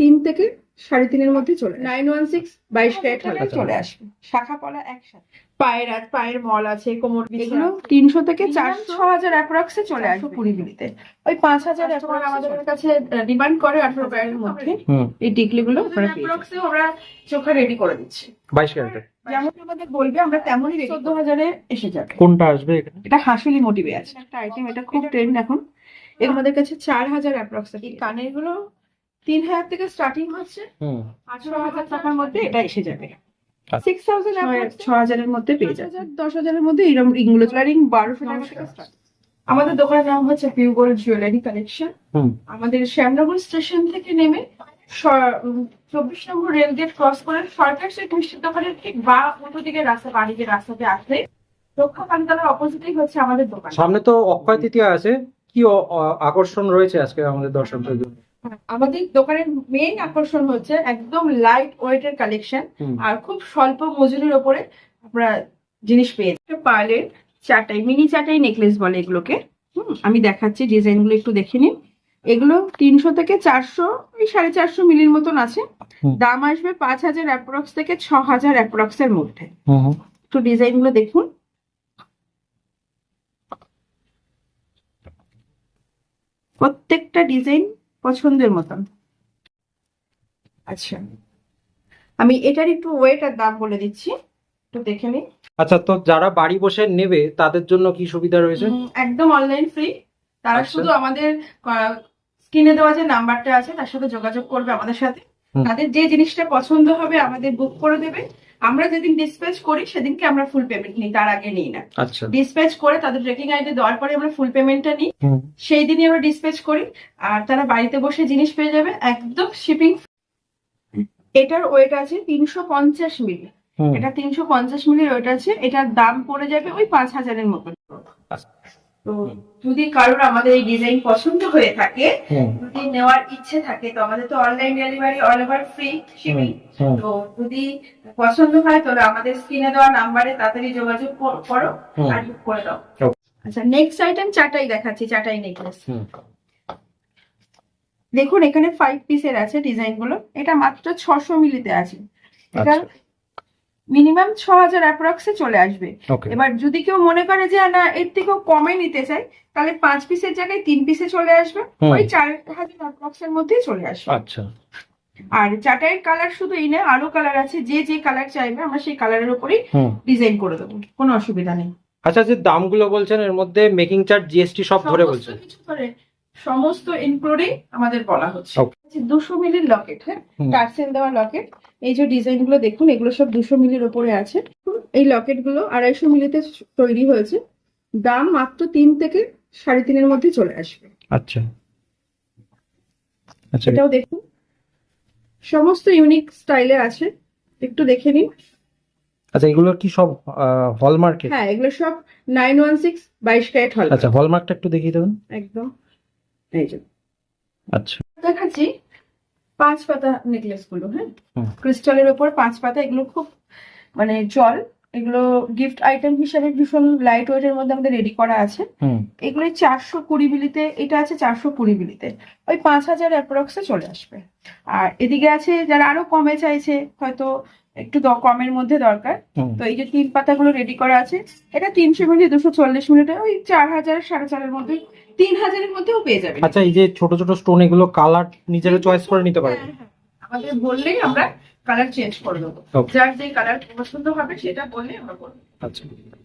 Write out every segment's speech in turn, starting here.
তিন থেকে সাড়ে তিনের মধ্যে চলে নাইন ওয়ান সিক্স বাইশ ক্যারেট হলে। চলে আসবে। শাখা পলা একসাথে। পায়ের আর পায়ের মল আছে কোমর এগুলো তিনশো থেকে চারশো ছ হাজার অ্যাপ্রক্সে চলে আসবে। কুড়ি মিলিতে ওই পাঁচ হাজার আমাদের কাছে ডিমান্ড করে আঠারো প্যারের মধ্যে। এই পেয়ে যাবেন। অ্যাপ্রক্সে আমরা চোখে রেডি করে দিচ্ছি। বাইশ ক্যারেটের। যেমন আমাদের বলবে আমরা তেমনই চোদ্দ হাজারে এসে যাবে। কোনটা আসবে এখানে? এটা হাসুলি মোটিভে আছে। একটা আইটেম এটা খুব ট্রেন্ড এখন। এর আমাদের কাছে চার হাজার অ্যাপ্রক্স এই কানেরগুলো তিন হাজার থেকে স্টার্টিং হচ্ছে। হুম। আঠারো হাজার টাকার মধ্যে এটা এসে যাবে। আচ্ছা। সিক্স থাউজেন্ড ছ হাজারের মধ্যে পেয়ে যাবে। দশ হাজারের মধ্যে এরকম রিংগুলো কালারিং বারোশো টাকা থেকে start। আমাদের দোকানের নাম হচ্ছে পিউ গোল্ড জুয়েলারি কালেকশন আমাদের শ্যামনগর স্টেশন থেকে নেমে স- চব্বিশ নম্বর রেল গেট ক্রস করে সরকার মিষ্টির দোকানের ঠিক বা উল্টো দিকে রাস্তা বাড়ি যে রাস্তাতে আসলে রক্ষা পানতলার অপোজিটেই হচ্ছে আমাদের দোকান। সামনে তো অক্ষয় তৃতীয়া আছে। কি আকর্ষণ রয়েছে আজকে আমাদের দর্শকদের জন্য? আমাদের দোকানের মেইন আকর্ষণ হচ্ছে একদম লাইট ওয়েটের কালেকশন আর খুব স্বল্প মজুরির ওপরে আমরা জিনিস পেয়েছি পার্লের চাটাই মিনি চাটাই নেকলেস বলে এগুলোকে। হুম, আমি দেখাচ্ছি ডিজাইনগুলো একটু দেখে নিন এগুলো তিনশো থেকে চারশো ওই সাড়ে চারশো মিলির মতন আছে। দাম আসবে পাঁচ হাজার অ্যাপ্রক্স থেকে ছ হাজার অ্যাপ্রক্স এর মধ্যে। একটু ডিজাইনগুলো দেখুন। প্রত্যেকটা ডিজাইন পছন্দের মতন। আচ্ছা। আমি এটার একটু ওয়েট আর দাম বলে দিচ্ছি। একটু দেখে নিই। আচ্ছা তো যারা বাড়ি বসে নেবে তাদের জন্য কি সুবিধা রয়েছে? একদম অনলাইন ফ্রি তারা আচ্ছা। শুধু আমাদের স্ক্রিনে দেওয়া যে নাম্বারটা আছে তার সাথে যোগাযোগ করবে আমাদের সাথে। তাদের যে জিনিসটা পছন্দ হবে আমাদের বুক করে দেবে। আমরা যেদিন ডিসপ্যাচ করি সেদিনকে আমরা ফুল পেমেন্ট নিই তার আগে নিই না। আচ্ছা। ডিসপ্যাচ করে তাদের ট্রেকিং আইডি দেওয়ার পরে আমরা ফুল পেমেন্টটা নিই। সেই দিনই আমরা ডিসপ্যাচ করি আর তারা বাড়িতে বসে জিনিস পেয়ে যাবে একদম শিপিং এটার ওয়েট আছে তিনশো পঞ্চাশ মিলি। এটা তিনশো পঞ্চাশ মিলির ওয়েট আছে এটার দাম পড়ে যাবে ওই পাঁচ হাজারের মতন। আচ্ছা। তো যদি কারোর আমাদের এই ডিজাইন পছন্দ হয়ে থাকে যদি নেওয়ার ইচ্ছে থাকে তো আমাদের তো online delivery all over free shipping তো যদি পছন্দ হয় তাহলে আমাদের স্ক্রিনে দেওয়া নাম্বারে তাড়াতাড়ি যোগাযোগ কর- করো আর বুক করে দাও। আচ্ছা নেক্সট আইটেম চাটাই দেখাচ্ছি চাটাই নেকলেস দেখুন এখানে ফাইভ পিসের আছে ডিজাইনগুলো। এটা মাত্র ছশো মিলিতে আছে। এটা আচ্ছা। মিনিমাম ছ হাজার অ্যাপ্রক্সে চলে আসবে। এবার যদি কেউ মনে করে যে না এর থেকেও কমে নিতে চাই তাহলে পাঁচ পিসের জায়গায় তিন পিসে চলে আসবে। ওই চার হাজার অ্যাপ্রক্স এর মধ্যেই চলে আসবে। আচ্ছা। আর চাটাইয়ের কালার শুধু এই না আরও কালার আছে। যে যে কালার চাইবে আমরা সেই কালারের উপরেই ডিজাইন করে দেবো। কোনো অসুবিধা নেই। আচ্ছা যে দামগুলো বলছেন এর মধ্যে মেকিং চার্জ জিএসটি সব ধরে বলছেন। কিছু ধরে সমস্ত ইনক্লুডিং আমাদের বলা হচ্ছে। দুশো মিলির লকেট হ্যাঁ? হুম। টার্সেল দেওয়া লকেট এই যে ডিজাইনগুলো দেখুন এগুলো সব দুশো মিলির ওপরে আছে। এই লকেটগুলো আড়াইশো মিলিতে তৈরি হয়েছে। দাম মাত্র তিন থেকে সাড়ে তিনের মধ্যে চলে আসবে। আচ্ছা। আচ্ছা। এটাও দেখুন। সমস্ত ইউনিক স্টাইলে আছে। একটু দেখে নিন। আচ্ছা এগুলো কি সব হলমার্কে হ্যাঁ এগুলো সব নাইন ওয়ান সিক্স বাইশ ক্যারেট হল আচ্ছা হলমার্কটা একটু দেখিয়ে দেবেন। একদম। এই যে। আচ্ছা। দেখাচ্ছি পাঁচ পাতা নেকলেসগুলো হ্যাঁ। ক্রিস্টালের ওপর পাঁচ পাতা এগুলো খুব মানে জল এগুলো গিফট আইটেম হিসাবে ভীষণ লাইট ওয়েটের মধ্যে আমাদের রেডি করা আছে। এগুলো চারশো কুড়ি বিলিতে এটা আছে চারশো কুড়ি বিলিতে ওই পাঁচ হাজার অ্যাপ্রক্সে চলে আসবে। আর এদিকে আছে যারা আরও কমে চাইছে হয়তো একটু কমের মধ্যে দরকার। তো এই যে তিন পাতাগুলো রেডি করা আছে এটা তিনশো মিনিট দুশো চল্লিশ মিনিটে ওই চার হাজার সাড়ে চারের মধ্যে তিন হাজারের মধ্যেও পেয়ে যাবে আচ্ছা এই যে ছোট ছোট স্টোন এগুলো কালার নিজেরা চয়েস করে নিতে পারে হ্যাঁ, হ্যাঁ। আমাদের বললেই আমরা কালার চেঞ্জ করে দেবো। যার যে কালার পছন্দ হবে সেটা বললে আমরা করব। আচ্ছা।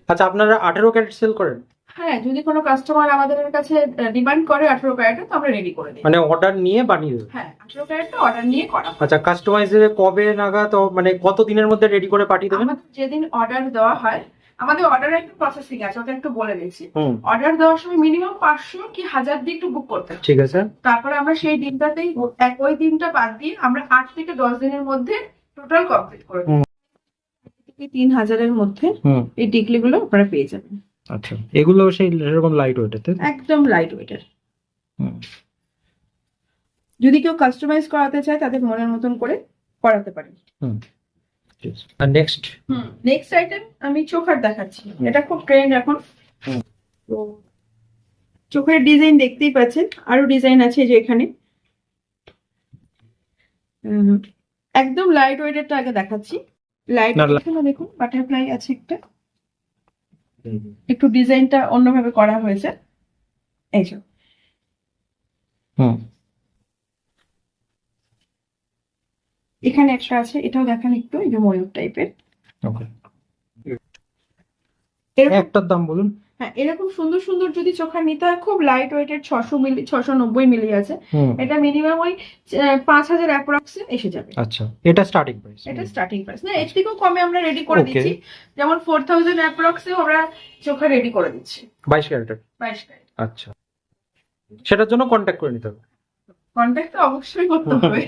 আচ্ছা আপনারা আঠেরো ক্যারেট সেল করেন? হ্যাঁ যদি কোনো কাস্টমার আমাদের কাছে ডিমান্ড করে আঠারো ক্যারেটে তো আমরা রেডি করে দিই মানে অর্ডার নিয়ে বানিয়ে দেবেন হ্যাঁ আঠারো ক্যারেটটা অর্ডার নিয়ে করা আচ্ছা কাস্টমাইজে কবে নাগাদ মানে কত দিনের মধ্যে রেডি করে পাঠিয়ে দেবেন? যেদিন অর্ডার দেওয়া হয় আমাদের অর্ডার একটা প্রসেসিং আছে ওটা একটু বলে দিচ্ছি। অর্ডার দেওয়ার সময় মিনিমাম পাঁচশো কি হাজার দিয়ে একটু বুক করতে। ঠিক আছে। তারপরে আমরা সেই দিনটাতেই এক ওই দিনটা বাদ দিয়ে আমরা আট থেকে দশ দিনের মধ্যে টোটাল কমপ্লিট করে তিন হাজারের মধ্যে এই টিকলিগুলো আপনারা পেয়ে যাবেন। আচ্ছা এগুলো সেই এরকম লাইট ওয়েটের একদম লাইট ওয়েটের যদি কেউ কাস্টমাইজ করাতে চায় তাদের মনের মতন করে করাতে পারেন। আর নেক্সট নেক্সট আইটেম আমি চোখার দেখাচ্ছি। এটা খুব ট্রেন্ড এখন। তো চোখের ডিজাইন দেখতেই পাচ্ছেন। আরও ডিজাইন আছে যে এখানে। একদম লাইট ওয়েটেরটা আগে দেখাচ্ছি। লাইট দেখুন বাটারফ্লাই আছে একটা। একটু ডিজাইনটা অন্যভাবে করা হয়েছে। এই যে হুম এখানে একটা আছে এটাও দেখান একটু এই যে ময়ূর টাইপের। ওকে একটার দাম বলুন। হ্যাঁ এরকম সুন্দর সুন্দর যদি চোখা নিতে হয় খুব লাইট ওয়েটের ছশো মিলি ছশো নব্বই মিলি আছে। এটা মিনিমাম ওই পাঁচ হাজার অ্যাপ্রক্সে এসে যাবে। আচ্ছা এটা স্টার্টিং প্রাইস এটা স্টার্টিং প্রাইস না এর থেকেও কমে আমরা রেডি করে দিচ্ছি। যেমন ফোর থাউজেন্ড অ্যাপ্রক্সেও আমরা চোখা রেডি করে দিচ্ছি। বাইশ ক্যারেটের? বাইশ ক্যারেট। আচ্ছা। সেটার জন্য কন্ট্যাক্ট করে নিতে হবে। কন্ট্যাক্ট তো অবশ্যই করতে হবে।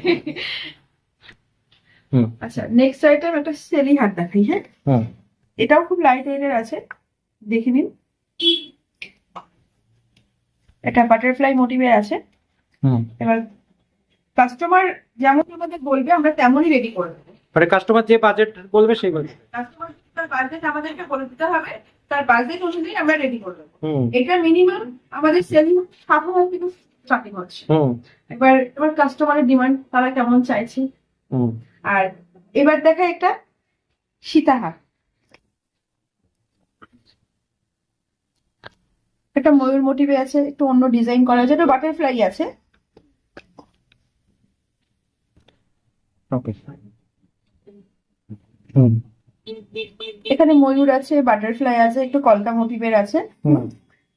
আচ্ছা নেক্সট আইটেম একটা সেলি হাট দেখাই হ্যাঁ? এটাও খুব লাইট ওয়েটের আছে দেখে নিন। এটা বাটারফ্লাই মোটিভে আছে। এবার কাস্টমার যেমন আমাদের বলবে আমরা তেমনই রেডি করে দেবো। মানে কাস্টমার যে বাজেট বলবে সেই বাজেট কাস্টমার তার বাজেট আমাদেরকে বলে দিতে হবে তার বাজেট অনুযায়ী আমরা রেডি করে দেবো। এটা মিনিমাম আমাদের সেলিং সাত হাজার থেকে স্টার্টিং হচ্ছে। এবার এবার কাস্টমারের ডিমান্ড তারা কেমন চাইছে? আর এবার দেখা একটা সীতাহার। একটা ময়ূর মোটিভে আছে একটু অন্য ডিজাইন করা আছে। এটা বাটারফ্লাই আছে এখানে ময়ূর আছে বাটারফ্লাই আছে একটু কলকা মোটিভের আছে।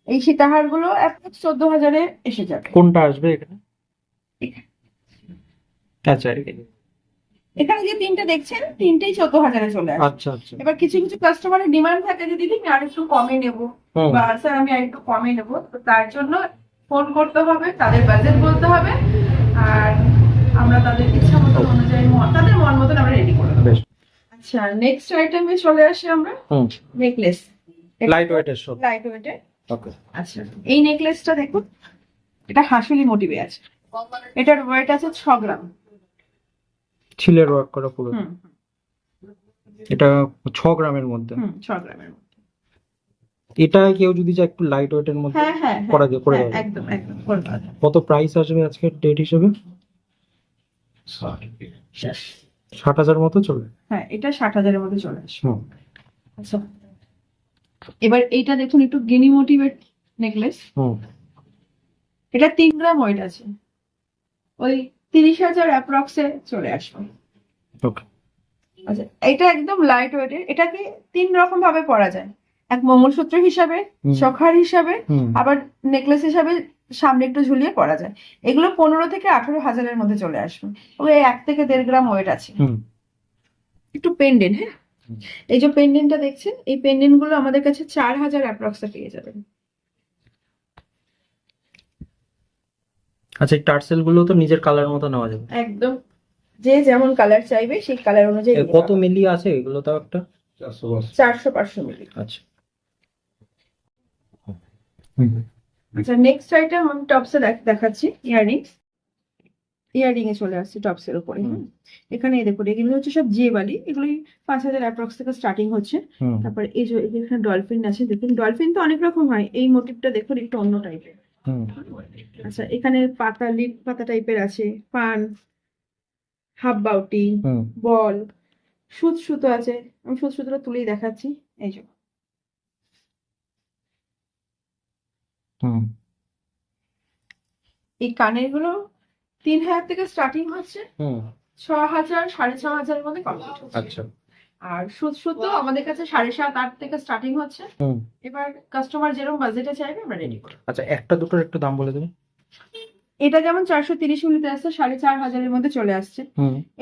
এই সীতাহারগুলো চোদ্দ হাজারে এসে যাবে। কোনটা আসবে এখানে? আচ্ছা এখানে যে তিনটে দেখছেন তিনটেই চোদ্দ হাজারে চলে আসবে আচ্ছা আচ্ছা। এবার কিছু কিছু কাস্টমারের ডিমান্ড থাকে যে দিদি আমি আরেকটু কমে নেব। বা স্যার আমি আরেকটু কমে নেব। তো তার জন্য ফোন করতে হবে তাদের বাজেট বলতে হবে আর আমরা তাদের ইচ্ছা মতো অনুযায়ী মন- তাদের মন মতন আমরা রেডি করে দেবো। আচ্ছা নেক্সট আইটেমে চলে আসি আমরা। নেকলেস লাইট ওয়েটের সব লাইট ওয়েটে ওকে আচ্ছা এই নেকলেসটা দেখুন এটা হাসুলি মোটিভে আছে। এটার ওয়েট আছে ছ গ্রাম। ছিলের ওয়ার্ক করা পুরো। হুম এটা ছ গ্রামের মধ্যে। হুম ছ গ্রামের মধ্যে। এটা কেউ যদি চায় একটু লাইট ওয়েটের মধ্যে হ্যাঁ হ্যাঁ হ্যাঁ, করা যায় করে একদম একদম করে দেওয়া যায়। কত প্রাইস আসবে আজকে ডেট হিসেবে? ষাট। হাজার মতো চলে। হ্যাঁ এটা ষাট হাজারের মধ্যে চলে আসবে। আচ্ছা। এবার এইটা দেখুন একটু গিনি মোটিভেট নেকলেস এটা তিন গ্রাম ওয়েট আছে। ওই তিরিশ হাজার অ্যাপ্রক্সে চলে আসবে। আচ্ছা এটা একদম লাইট ওয়েটের এটাকে তিন রকম ভাবে পরা যায়। এক মঙ্গলসূত্র হিসাবে। চখার হিসাবে আবার নেকলেস হিসাবে সামনে একটু ঝুলিয়ে পরা যায়। এগুলো পনেরো থেকে আঠারো হাজারের মধ্যে চলে আসবে। ওই এক থেকে দেড় গ্রাম ওয়েট আছে। একটু পেন্ডেন্ট হ্যাঁ? এই যে পেন্ডেন্টটা দেখছেন এই পেন্ডেন্টগুলো আমাদের কাছে চার হাজার অ্যাপ্রক্সে পেয়ে যাবেন। আচ্ছা এই টার্সেলগুলো তো নিজের কালার মতো নেওয়া যাবে। একদম। যে যেমন কালার চাইবে সেই কালার অনুযায়ী এ, কত মিলি আছে এগুলো তাও একটা? চারশো পাঁচশো। মিলি। আচ্ছা। আচ্ছা নেক্সট আইটেম আমি টপসে দেখাচ্ছি ইয়াররিংস ইয়াররিং এ চলে আসছে টপসের উপরে। এখানে এই দেখুন এগুলো হচ্ছে সব জে বালি। এগুলোই পাঁচ হাজার অ্যাপ্রক্স থেকে স্টার্টিং হচ্ছে। তারপরে এই যে এখানে ডলফিন আছে দেখুন ডলফিন তো অনেক রকম হয়। এই মোটিভটা দেখুন একটু অন্য টাইপের আচ্ছা এখানে পাতা লিপ পাতা টাইপের আছে। পান হাফ বাউটি বল সুত সুতো আছে। আমি সুত সুতোটা তুলেই দেখাচ্ছি। এই যে। এই কানেরগুলো তিন হাজার থেকে স্টার্টিং হচ্ছে। ছ হাজার সাড়ে ছ হাজারের মধ্যে কমপ্লিট আচ্ছা। আর সুত সুতো আমাদের কাছে সাড়ে সাত আট থেকে স্টার্টিং হচ্ছে। এবার কাস্টমার যেরকম বাজেটে চাইবে আমরা রেডি করব। আচ্ছা একটা দুটোর একটু দাম বলে দেবেন। এটা যেমন চারশো তিরিশ মিনিটে আসছে সাড়ে চার হাজারের মধ্যে চলে আসছে।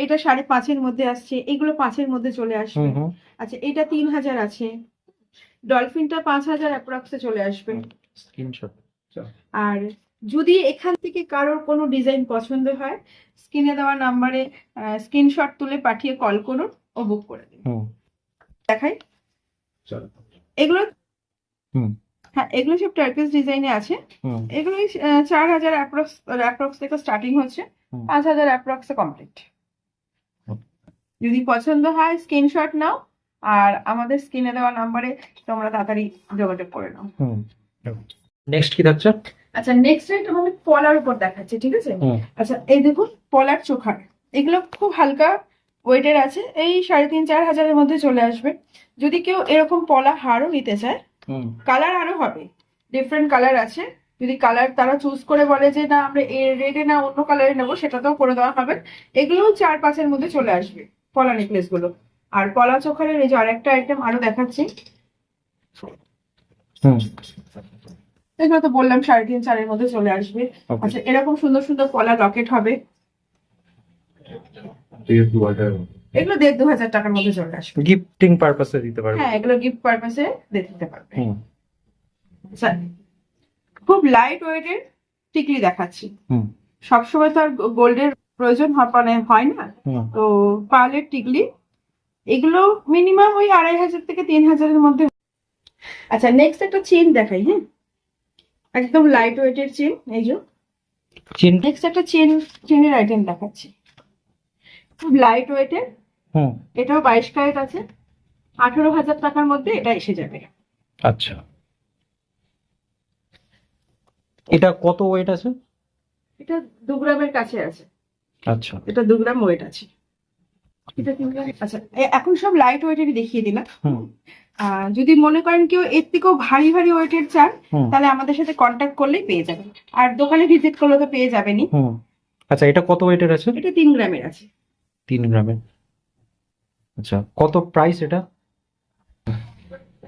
এটা সাড়ে পাঁচের মধ্যে আসছে এগুলো পাঁচের মধ্যে চলে আসবে। আচ্ছা এটা তিন হাজার আছে। ডলফিনটা পাঁচ হাজার অ্যাপ্রক্সে চলে আসবে। স্ক্রিনশট আর যদি এখান থেকে কারোর কোনো ডিজাইন পছন্দ হয় স্ক্রিনে দেওয়া নাম্বারে স্ক্রিনশট তুলে পাঠিয়ে কল করুন। ও বুক করে দিন হুম। দেখাই। এগুলো হ্যাঁ এগুলো সব টার্কিস ডিজাইনে আছে। হুম। এগুলো চার হাজার অ্যাপ্রক্স অ্যাপ্রক্স থেকে স্টার্টিং হচ্ছে। পাঁচ হাজার অ্যাপ্রক্সে কমপ্লিট যদি পছন্দ হয় স্ক্রিনশট নাও। আর আমাদের স্ক্রিনে দেওয়া নাম্বারে তোমরা তাড়াতাড়ি যোগাযোগ করে নাও। নেক্সট কি থাকছে? আচ্ছা নেক্সট আইটেম আমি পলার উপর দেখাচ্ছি ঠিক আছে? আচ্ছা এই দেখুন পলার চোখার। এগুলো খুব হালকা ওয়েটের আছে এই সাড়ে তিন চার হাজারের মধ্যে চলে আসবে। যদি কেউ এরকম পলা হারও নিতে চায় কালার আরও হবে ডিফারেন্ট কালার আছে। যদি কালার তারা চুজ করে বলে যে না আমরা এই রেডে না অন্য কালারে নেব সেটাতেও করে দেওয়া হবে। এগুলোও চার পাঁচের মধ্যে চলে আসবে পলা নেকলেসগুলো। আর পলা চোখারের এই যে আরেকটা আইটেম আরও দেখাচ্ছি। এগুলো তো বললাম সাড়ে তিন চারের মধ্যে চলে আসবে। আচ্ছা এরকম সুন্দর সুন্দর পলা লকেট হবে। এগুলো দেড় দু হাজার টাকার মধ্যে চলে আসবে। গিফটিং পারপাসে দিতে পারবে। হ্যাঁ এগুলো গিফট পারপাসে দিতে পারবে। আচ্ছা, খুব লাইট ওয়েটের টিকলি দেখাচ্ছি। হুম। সবসময় তো আর গোল্ডের প্রয়োজন মানে হয় না। তো পার্লের টিকলি এগুলো মিনিমাম ওই আড়াই হাজার থেকে তিন হাজারের মধ্যে আচ্ছা নেক্সট একটা চেন দেখাই হ্যাঁ একদম লাইট ওয়েটের চেন এই যে। চিন নেক্সট একটা চেন চেনের আইটেম দেখাচ্ছি। খুব লাইট ওয়েটের এটাও বাইশ ক্যারেট আছে। আঠেরো হাজার টাকার মধ্যে এটা এসে যাবে। আচ্ছা। এটা কত ওয়েট আছে? এটা দু গ্রামের কাছে আছে। আচ্ছা। এটা দু গ্রাম ওয়েট আছে। এটা তিন গ্রাম আচ্ছা এখন সব লাইট ওয়েটেরই দেখিয়ে দিলাম। যদি মনে করেন কেউ এর থেকেও ভারী ভারী ওয়েটের চান তাহলে আমাদের সাথে কন্ট্যাক্ট করলেই পেয়ে যাবেন। আর দোকানে ভিজিট করলে তো পেয়ে যাবেনই। হুম। আচ্ছা এটা কত ওয়েটের আছে? এটা তিন গ্রামের আছে। তিন গ্রামের আচ্ছা কত প্রাইস এটা?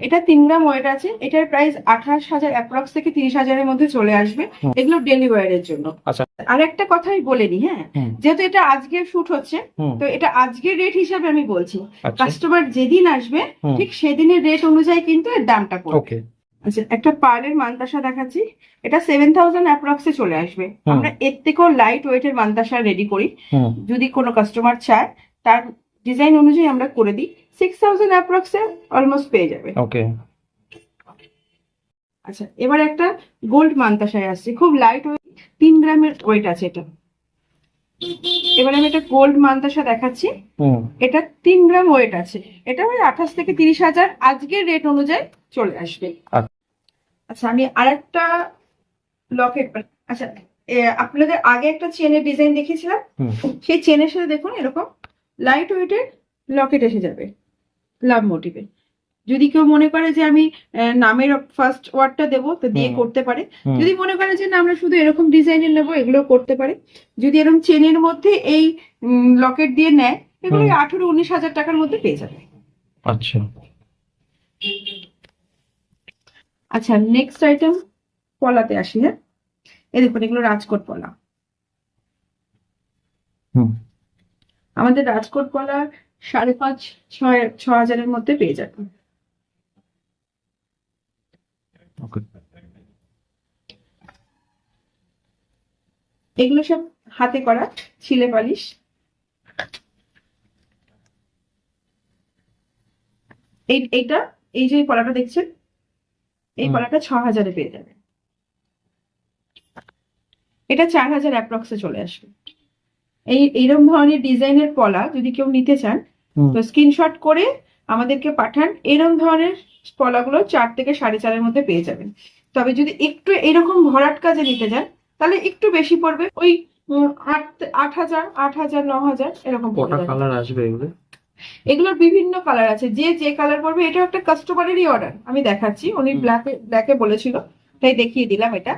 এটা তিন গ্রাম ওয়েট আছে। এটার প্রাইস আঠাশ হাজার অ্যাপ্রক্স থেকে তিরিশ হাজারের মধ্যে চলে আসবে। এগুলো ডেলি ওয়ারের জন্য। আচ্ছা। আর একটা কথাই বলে নি হ্যাঁ? যেহেতু এটা আজকে শুট হচ্ছে তো এটা আজকের রেট হিসাবে আমি বলছি। আচ্ছা। কাস্টমার যেদিন আসবে ঠিক সেদিনের রেট অনুযায়ী কিন্তু এর দামটা পড়বে। আচ্ছা একটা পার্লের মান্তাসা দেখাচ্ছি। এটা সেভেন থাউজেন্ড অ্যাপ্রক্সে চলে আসবে। আমরা এর থেকেও লাইট ওয়েটের মান্তাসা রেডি করি। যদি কোনো কাস্টমার চায় তার ডিজাইন অনুযায়ী আমরা করে দিই। সিক্স থাউজেন্ড অ্যাপ্রক্সে অলমোস্ট পেয়ে যাবে। ওকে আচ্ছা এবার একটা গোল্ড মান্তাসায় আসছে। খুব লাইট ওয়েট তিন গ্রামের ওয়েট আছে এটা। এবার আমি একটা গোল্ড মান্তাসা দেখাচ্ছি। এটা তিন গ্রাম ওয়েট আছে। এটা ওই আঠাশ থেকে তিরিশ হাজার আজকের রেট অনুযায়ী চলে আসবে। আচ্ছা। আমি আরেকটা লকেট আচ্ছা আপনাদের আগে একটা চেনের ডিজাইন দেখিয়েছিলাম। সেই চেনের সাথে দেখুন এরকম লাইট ওয়েটের লকেট এসে যাবে লাভ মোটিভে যদি কেউ মনে করে যে আমি নামের ফার্স্ট ওয়ার্ডটা দেবো তো দিয়ে করতে পারে। যদি মনে করে যে না আমরা শুধু এরকম ডিজাইনের নেব এগুলো করতে পারে। যদি এরকম চেনের মধ্যে এই লকেট দিয়ে নেয় এগুলো। আঠেরো উনিশ হাজার টাকার মধ্যে পেয়ে যাবে। আচ্ছা। আচ্ছা নেক্সট আইটেম পলাতে আসি হ্যাঁ? এই দেখুন এগুলো রাজকোট পলা। আমাদের রাজকোট পলা সাড়ে পাঁচ ছয় ছ হাজারের মধ্যে পেয়ে যাবে এগুলো সব হাতে করা ছিলে পালিশ। এই এইটা এই যে পলাটা দেখছেন এই কলাটা ছ হাজারে পেয়ে যাবে। এটা চার হাজার অ্যাপ্রক্সে চলে আসবে। এই এইরকম ধরনের ডিজাইনের পলা যদি কেউ নিতে চান তো স্ক্রিনশট করে আমাদেরকে পাঠান এরকম ধরনের পলাগুলো চার থেকে সাড়ে চারের মধ্যে পেয়ে যাবেন। তবে যদি একটু এরকম ভরাট কাজে নিতে যান তাহলে একটু বেশি পড়বে ওই আট আট হাজার আট হাজার ন হাজার এরকম কালার আসবে এগুলো? এগুলোর বিভিন্ন কালার আছে। যে যে কালার পড়বে এটা একটা কাস্টমারেরই অর্ডার আমি দেখাচ্ছি উনি। ব্ল্যাকে ব্ল্যাকে বলেছিল তাই দেখিয়ে দিলাম এটা।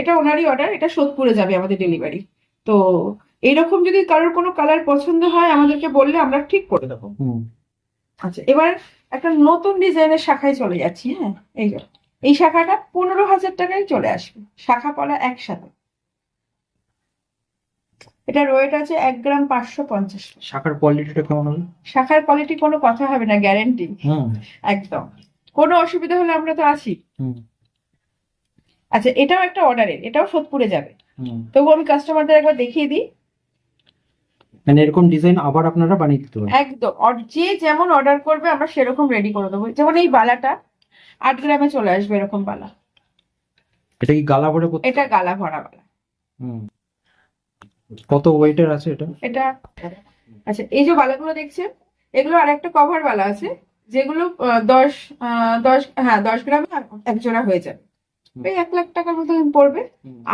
এটা ওনারই অর্ডার এটা সোদপুরে যাবে আমাদের ডেলিভারি তো এইরকম যদি কারোর কোনো কালার পছন্দ হয় আমাদেরকে বললে আমরা ঠিক করে দেবো। আচ্ছা এবার একটা নতুন ডিজাইনের শাখায় চলে যাচ্ছি হ্যাঁ? এই এই শাখাটা পনেরো হাজার টাকায় চলে আসবে। শাখা পলা একসাথে। এটা ওয়েট আছে এক গ্রাম পাঁচশো পঞ্চাশ। শাখার কোয়ালিটিটা কেমন হবে? শাখার কোয়ালিটি কোনো কথা হবে না গ্যারেন্টি হুম। একদম। কোনো অসুবিধা হলে আমরা তো আছি। আচ্ছা এটাও একটা অর্ডারের এটাও সোদপুরে যাবে। তবু আমি কাস্টমারদের একবার দেখিয়ে দিই। মানে এরকম ডিজাইন আবার আপনারা বানিয়ে দিতে পারেন একদম। যে যেমন অর্ডার করবে আমরা সেরকম রেডি করে দেবো। যেমন এই বালাটা আট গ্রামে চলে আসবে এরকম বালা। এটা কি গালা ভরে এটা গালা ভরা বালা। হুম। কত ওয়েটের আছে এটা? এটা আচ্ছা এই যে বালাগুলো দেখছেন এগুলো আর একটা কভার বালা আছে যেগুলো দশ আহ, দশ হ্যাঁ দশ গ্রামে এক জোড়া হয়ে যাবে। এই এক লাখ টাকার মতো পড়বে।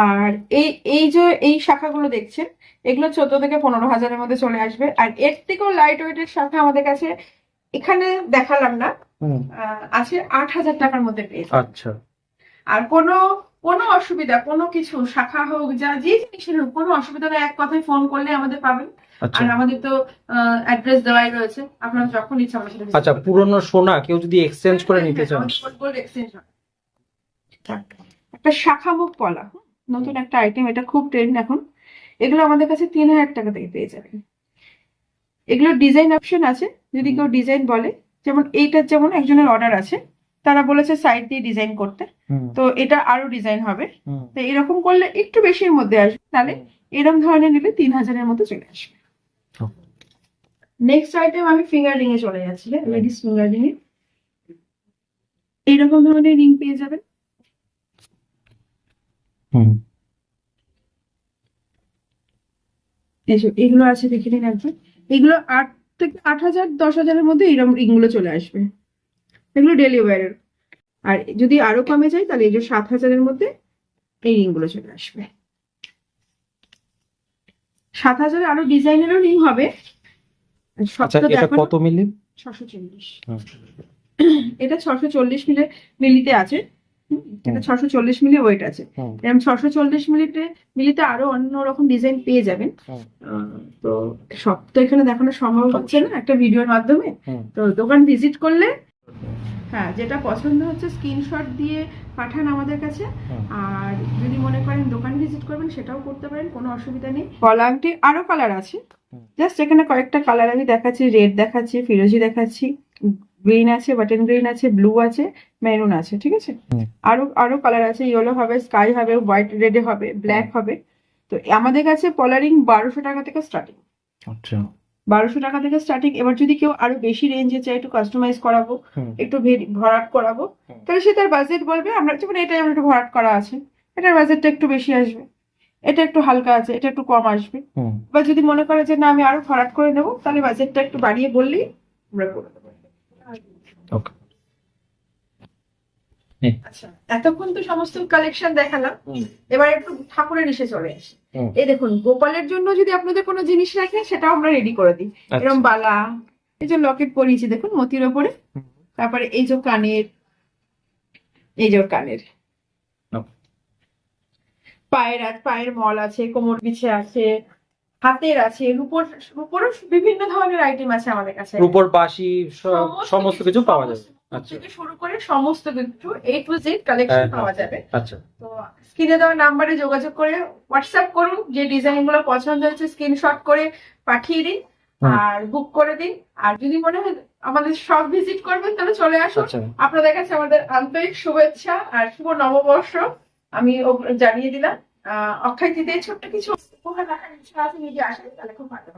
আর এই এই যে এই শাখাগুলো দেখছেন এগুলো চোদ্দ থেকে পনেরো হাজারের মধ্যে চলে আসবে। আর এর থেকেও লাইট ওয়েটের শাখা আমাদের কাছে এখানে দেখালাম না। আহ, আছে আট হাজার টাকার মধ্যে পেয়ে যাবেন। আচ্ছা। আর কোনো কোনো অসুবিধা কোনো কিছু শাখা হোক যা যে জিনিসের হোক কোনো অসুবিধা নেই এক কথায় ফোন করলে আমাদের পাবেন। আচ্ছা। আর আমাদের তো অ্যাড্রেস দেওয়াই রয়েছে। আপনারা যখন ইচ্ছা আমাদের সাথে আচ্ছা পুরনো সোনা কেউ যদি এক্সচেঞ্জ করে হ্যাঁ, নিতে হ্যাঁ, চান। exchange হয়। একটা শাখা মুখ পলা হুম, নতুন একটা আইটেম এটা খুব ট্রেন্ড এখন। এগুলো আমাদের কাছে তিন হাজার টাকা থেকে পেয়ে যাবেন। এগুলো ডিজাইন অপশন আছে যদি কেউ ডিজাইন বলে যেমন এইটার যেমন একজনের অর্ডার আছে তারা বলেছে সাইড দিয়ে ডিজাইন করতে। তো এটা আরও ডিজাইন হবে। তো এরকম করলে একটু বেশির মধ্যে আসবে তাহলে এরকম ধরনের নিলে তিন হাজারের মতো চলে আসবে। নেক্সট আইটেম আমি ফিঙ্গার রিং এ চলে যাচ্ছি লেডিস ফিঙ্গার রিং এ। এইরকম ধরনের রিং পেয়ে যাবেন। এগুলো আছে দেখে নিন একবার। এগুলো আট থেকে আট হাজার দশ হাজারের মধ্যে এরকম রিংগুলো চলে আসবে। এগুলো ডেলি ওয়ারের আর যদি আরও কমে যায় তাহলে এই যে সাত হাজারের মধ্যে এই রিংগুলো চলে আসবে। সাত হাজারে আরও ডিজাইনেরও রিং হবে। আচ্ছা কত মিলি? ছশো চল্লিশ। এটা ছশো চল্লিশ মিলি মিলিতে আছে। এটা ছশো চল্লিশ মিলি ওয়েট আছে। এরকম ছশো চল্লিশ মিলিতে মিলিতে আরও অন্য রকম ডিজাইন পেয়ে যাবেন। তো সব তো এখানে দেখানো সম্ভব হচ্ছে না। একটা ভিডিওর মাধ্যমে। তো দোকান ভিজিট করলে হ্যাঁ যেটা পছন্দ হচ্ছে স্ক্রিনশট দিয়ে পাঠান আমাদের কাছে। আর যদি মনে করেন দোকান ভিজিট করবেন সেটাও করতে পারেন কোনো অসুবিধা নেই। গলা আংটি আরও কালার আছে। জাস্ট এখানে কয়েকটা কালার আমি দেখাচ্ছি রেড দেখাচ্ছি ফিরোজি দেখাচ্ছি গ্রিন আছে বাটন গ্রিন আছে ব্লু আছে মেরুন আছে ঠিক আছে। আরও আরও কালার আছে ইয়েলো হবে স্কাই হবে হোয়াইট রেডে হবে ব্ল্যাক হবে। তো আমাদের কাছে পলারিং বারোশো টাকা থেকে স্টার্টিং আচ্ছা। বারোশো টাকা থেকে স্টার্টিং এবার যদি কেউ আরও বেশি রেঞ্জে চায় একটু কাস্টমাইজ করাবো একটু ভরাট করাবো তাহলে সে তার বাজেট বলবে আমরা যেমন এটা আমার একটু ভরাট করা আছে। এটার বাজেটটা একটু বেশি আসবে। এটা একটু হালকা আছে এটা একটু কম আসবে। বা যদি মনে করে যে না আমি আরও ভরাট করে নেব তাহলে বাজেটটা একটু বাড়িয়ে বললেই আমরা করে দেবো। আচ্ছা এতক্ষণ তো সমস্ত কালেকশন দেখালাম। এবার একটু ঠাকুরের এসে চলে আসি। এই দেখুন গোপালের জন্য যদি আপনাদের কোনো জিনিস রাখে সেটাও আমরা রেডি করে দিই। আচ্ছা। এরকম বালা এই যে লকেট পরিয়েছি দেখুন মতির ওপরে। তারপরে এই যে কানের এই যে কানের। পায়ের আছে পায়ের মল আছে কোমর পিছে আছে হাতের আছে রূপোর রূপোরও বিভিন্ন ধরনের আইটেম আছে আমাদের কাছে। রূপর বাসি সমস্ত কিছু পাওয়া যাবে। আচ্ছা থেকে শুরু করে সমস্ত কিছু এ টু জেড কালেকশন পাওয়া। যাবে। আচ্ছা। তো স্ক্রিনে দেওয়া নাম্বারে যোগাযোগ করে হোয়াটসঅ্যাপ করুন যে ডিজাইনগুলো পছন্দ হয়েছে স্ক্রিনশট করে পাঠিয়ে দিন আর বুক করে দিন। আর যদি মনে হয় আমাদের সব ভিজিট করবেন তাহলে চলে আসুন। আচ্ছা। আপনাদের কাছে আমাদের আন্তরিক শুভেচ্ছা আর শুভ নববর্ষ। আমি জানিয়ে দিলাম। আহ অক্ষয় তৃতীয় ছোট্ট কিছু উপহার রাখার ইচ্ছা আছে নিজে আসেন তাহলে খুব ভালো।